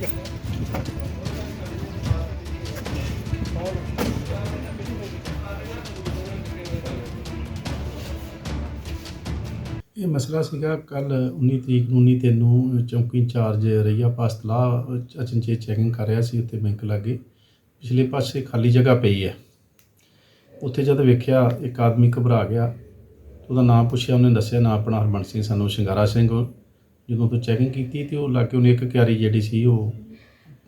ਇਹ ਮਸਲਾ ਸੀਗਾ ਕੱਲ 19 ਤਰੀਕ ਨੂੰ 19 ਤਿੰਨ ਨੂੰ ਚੌਂਕੀ ਇੰਚਾਰਜ ਰਈਆ ਪਾਸਤਲਾ ਅਚਨਚੇ ਚੈਕਿੰਗ ਕਰ ਰਿਹਾ ਸੀ ਉੱਥੇ ਬੈਂਕ ਲਾਗੇ। ਪਿਛਲੇ ਪਾਸੇ ਖਾਲੀ ਜਗ੍ਹਾ ਪਈ ਹੈ। ਉੱਥੇ ਜਦ ਵੇਖਿਆ ਇੱਕ ਆਦਮੀ ਘਬਰਾ ਗਿਆ। ਉਹਦਾ ਨਾਮ ਪੁੱਛਿਆ, ਉਹਨੇ ਦੱਸਿਆ, ਨਾ ਆਪਣਾ ਹਰਮਨ ਸਿੰਘ, ਸਾਨੂੰ ਸ਼ਿੰਗਾਰਾ ਸਿੰਘ ਜਦੋਂ ਤੋਂ ਚੈਕਿੰਗ ਕੀਤੀ ਤੇ ਉਹ ਲਾਗੇ ਉਹਨੇ ਇੱਕ ਕਿਆਰੀ ਜਿਹੜੀ ਸੀ ਉਹ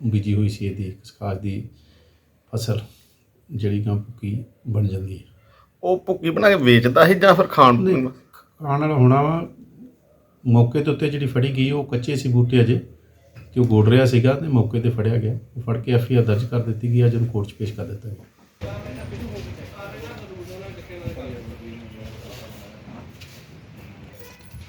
ਬੀਜੀ ਹੋਈ ਸੀ ਇਹਦੀ ਕਸਕਾਸ ਦੀ ਫਸਲ ਜਿਹੜੀ ਗਾਂ ਭੁੱਕੀ ਬਣ ਜਾਂਦੀ ਹੈ। ਉਹ ਭੁੱਕੀ ਬਣਾ ਕੇ ਵੇਚਦਾ ਸੀ ਜਾਂ ਫਿਰ ਖਾਣ ਨਹੀਂ, ਖਾਣ ਵਾਲਾ ਹੋਣਾ ਵਾ। ਮੌਕੇ ਦੇ ਉੱਤੇ ਜਿਹੜੀ ਫੜੀ ਗਈ ਉਹ ਕੱਚੇ ਸੀ ਬੂਟੇ ਅਜੇ ਤੇ ਉਹ ਗੋੜ ਰਿਹਾ ਸੀਗਾ ਤੇ ਮੌਕੇ ਤੇ ਫੜਿਆ ਗਿਆ। ਉਹ ਫੜ ਕੇ ਐਫ ਆਈ ਆਰ ਦਰਜ ਕਰ ਦਿੱਤੀ ਗਈ ਅੱਜ ਉਹਨੂੰ ਕੋਰਟ 'ਚ ਪੇਸ਼ ਕਰ ਦਿੱਤਾ ਗਿਆ।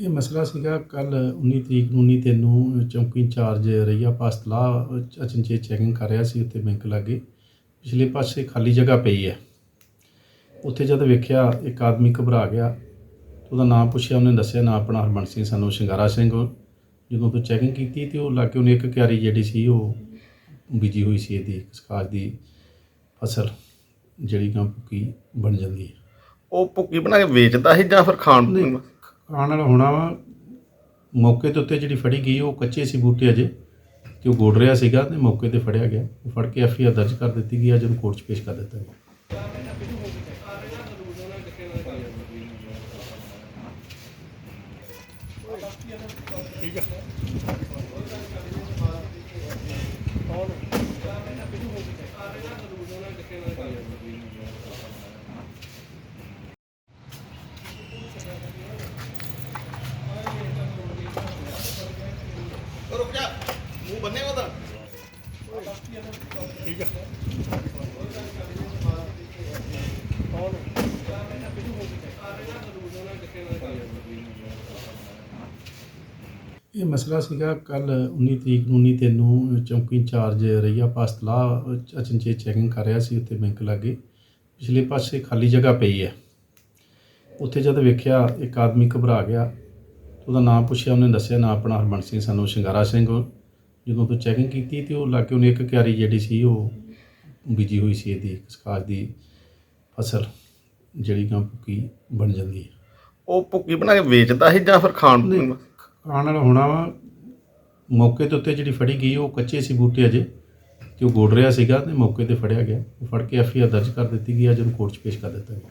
ਇਹ ਮਸਲਾ ਸੀਗਾ ਕੱਲ 19 ਤਰੀਕ ਨੂੰ 19 ਤਿੰਨ ਨੂੰ ਚੌਂਕੀ ਇੰਚਾਰਜ ਰਈਆ ਪਾਸਤਲਾ ਅਚਨਚੇ ਚੈਕਿੰਗ ਕਰ ਰਿਹਾ ਸੀ ਉੱਥੇ ਬੈਂਕ ਲਾਗੇ। ਪਿਛਲੇ ਪਾਸੇ ਖਾਲੀ ਜਗ੍ਹਾ ਪਈ ਹੈ। ਉੱਥੇ ਜਦ ਵੇਖਿਆ ਇੱਕ ਆਦਮੀ ਘਬਰਾ ਗਿਆ। ਉਹਦਾ ਨਾਮ ਪੁੱਛਿਆ, ਉਹਨੇ ਦੱਸਿਆ, ਨਾ ਆਪਣਾ ਹਰਮਨ ਸਿੰਘ, ਸਾਨੂੰ ਸ਼ਿੰਗਾਰਾ ਸਿੰਘ ਜਦੋਂ ਤੋਂ ਚੈਕਿੰਗ ਕੀਤੀ ਤੇ ਉਹ ਲਾਗੇ ਉਹਨੇ ਇੱਕ ਕਿਆਰੀ ਜਿਹੜੀ ਸੀ ਉਹ ਬੀਜੀ ਹੋਈ ਸੀ ਇਹਦੀ ਕਸਕਾਸ ਦੀ ਫਸਲ ਜਿਹੜੀ ਨਾ ਭੁੱਕੀ ਬਣ ਜਾਂਦੀ ਹੈ। ਉਹ ਭੁੱਕੀ ਬਣਾ ਕੇ ਵੇਚਦਾ ਸੀ ਜਾਂ ਫਿਰ ਖਾਣ ਨਹੀਂ, ਖਾਣ ਵਾਲਾ ਹੋਣਾ ਵਾ। ਮੌਕੇ ਦੇ ਉੱਤੇ ਜਿਹੜੀ ਫੜੀ ਗਈ ਉਹ ਕੱਚੇ ਸੀ ਬੂਟੇ ਅਜੇ ਤੇ ਉਹ ਗੋੜ ਰਿਹਾ ਸੀਗਾ ਤੇ ਮੌਕੇ ਤੇ ਫੜਿਆ ਗਿਆ। ਉਹ ਫੜ ਕੇ ਐਫ ਆਈ ਆਰ ਦਰਜ ਕਰ ਦਿੱਤੀ ਗਈ ਅੱਜ ਉਹਨੂੰ ਕੋਰਟ 'ਚ ਪੇਸ਼ ਕਰ ਦਿੱਤਾ ਗਿਆ ਰੁਕ ਜਾ ਮੂੰਹ ਬੰਨੇ ਉਹਦਾ ਇਹ ਮਸਲਾ ਸੀਗਾ ਕੱਲ 19 ਤਰੀਕ ਨੂੰ 19 ਤਿੰਨ ਨੂੰ ਚੌਂਕੀ ਇੰਚਾਰਜ ਰਈਆ ਪਾਸਤਲਾ ਅਚਨਚੇ ਚੈਕਿੰਗ ਕਰ ਰਿਹਾ ਸੀ ਉੱਥੇ ਬੈਂਕ ਲਾਗੇ। ਪਿਛਲੇ ਪਾਸੇ ਖਾਲੀ ਜਗ੍ਹਾ ਪਈ ਹੈ। ਉੱਥੇ ਜਦ ਵੇਖਿਆ ਇੱਕ ਆਦਮੀ ਘਬਰਾ ਗਿਆ। ਉਹਦਾ ਨਾਮ ਪੁੱਛਿਆ, ਉਹਨੇ ਦੱਸਿਆ, ਨਾ ਆਪਣਾ ਹਰਮਨ ਸਿੰਘ, ਸਾਨੂੰ ਸ਼ਿੰਗਾਰਾ ਸਿੰਘ ਜਦੋਂ ਤੋਂ ਚੈਕਿੰਗ ਕੀਤੀ ਤੇ ਉਹ ਲਾਗੇ ਉਹਨੇ ਇੱਕ ਕਿਆਰੀ ਜਿਹੜੀ ਸੀ ਉਹ ਬੀਜੀ ਹੋਈ ਸੀ ਇਹਦੀ ਕਸਕਾਸ ਦੀ ਫਸਲ ਜਿਹੜੀ ਗਾਂ ਭੁੱਕੀ ਬਣ ਜਾਂਦੀ ਹੈ। ਉਹ ਭੁੱਕੀ ਬਣਾ ਕੇ ਵੇਚਦਾ ਸੀ ਜਾਂ ਫਿਰ ਖਾਣ ਨਹੀਂ, ਖਾਣ ਵਾਲਾ ਹੋਣਾ ਵਾ ਮੌਕੇ ਦੇ ਉੱਤੇ ਜਿਹੜੀ ਫੜੀ ਗਈ ਉਹ ਕੱਚੇ ਸੀ ਬੂਟੇ ਅਜੇ ਤੇ ਉਹ ਗੋੜ ਰਿਹਾ ਸੀਗਾ ਤੇ ਮੌਕੇ ਤੇ ਫੜਿਆ ਗਿਆ। ਫੜ ਕੇ ਐਫ ਆਈ ਆਰ ਦਰਜ ਕਰ ਦਿੱਤੀ ਗਈ ਅੱਜ ਉਹਨੂੰ ਕੋਰਟ 'ਚ ਪੇਸ਼ ਕਰ ਦਿੱਤਾ ਗਿਆ।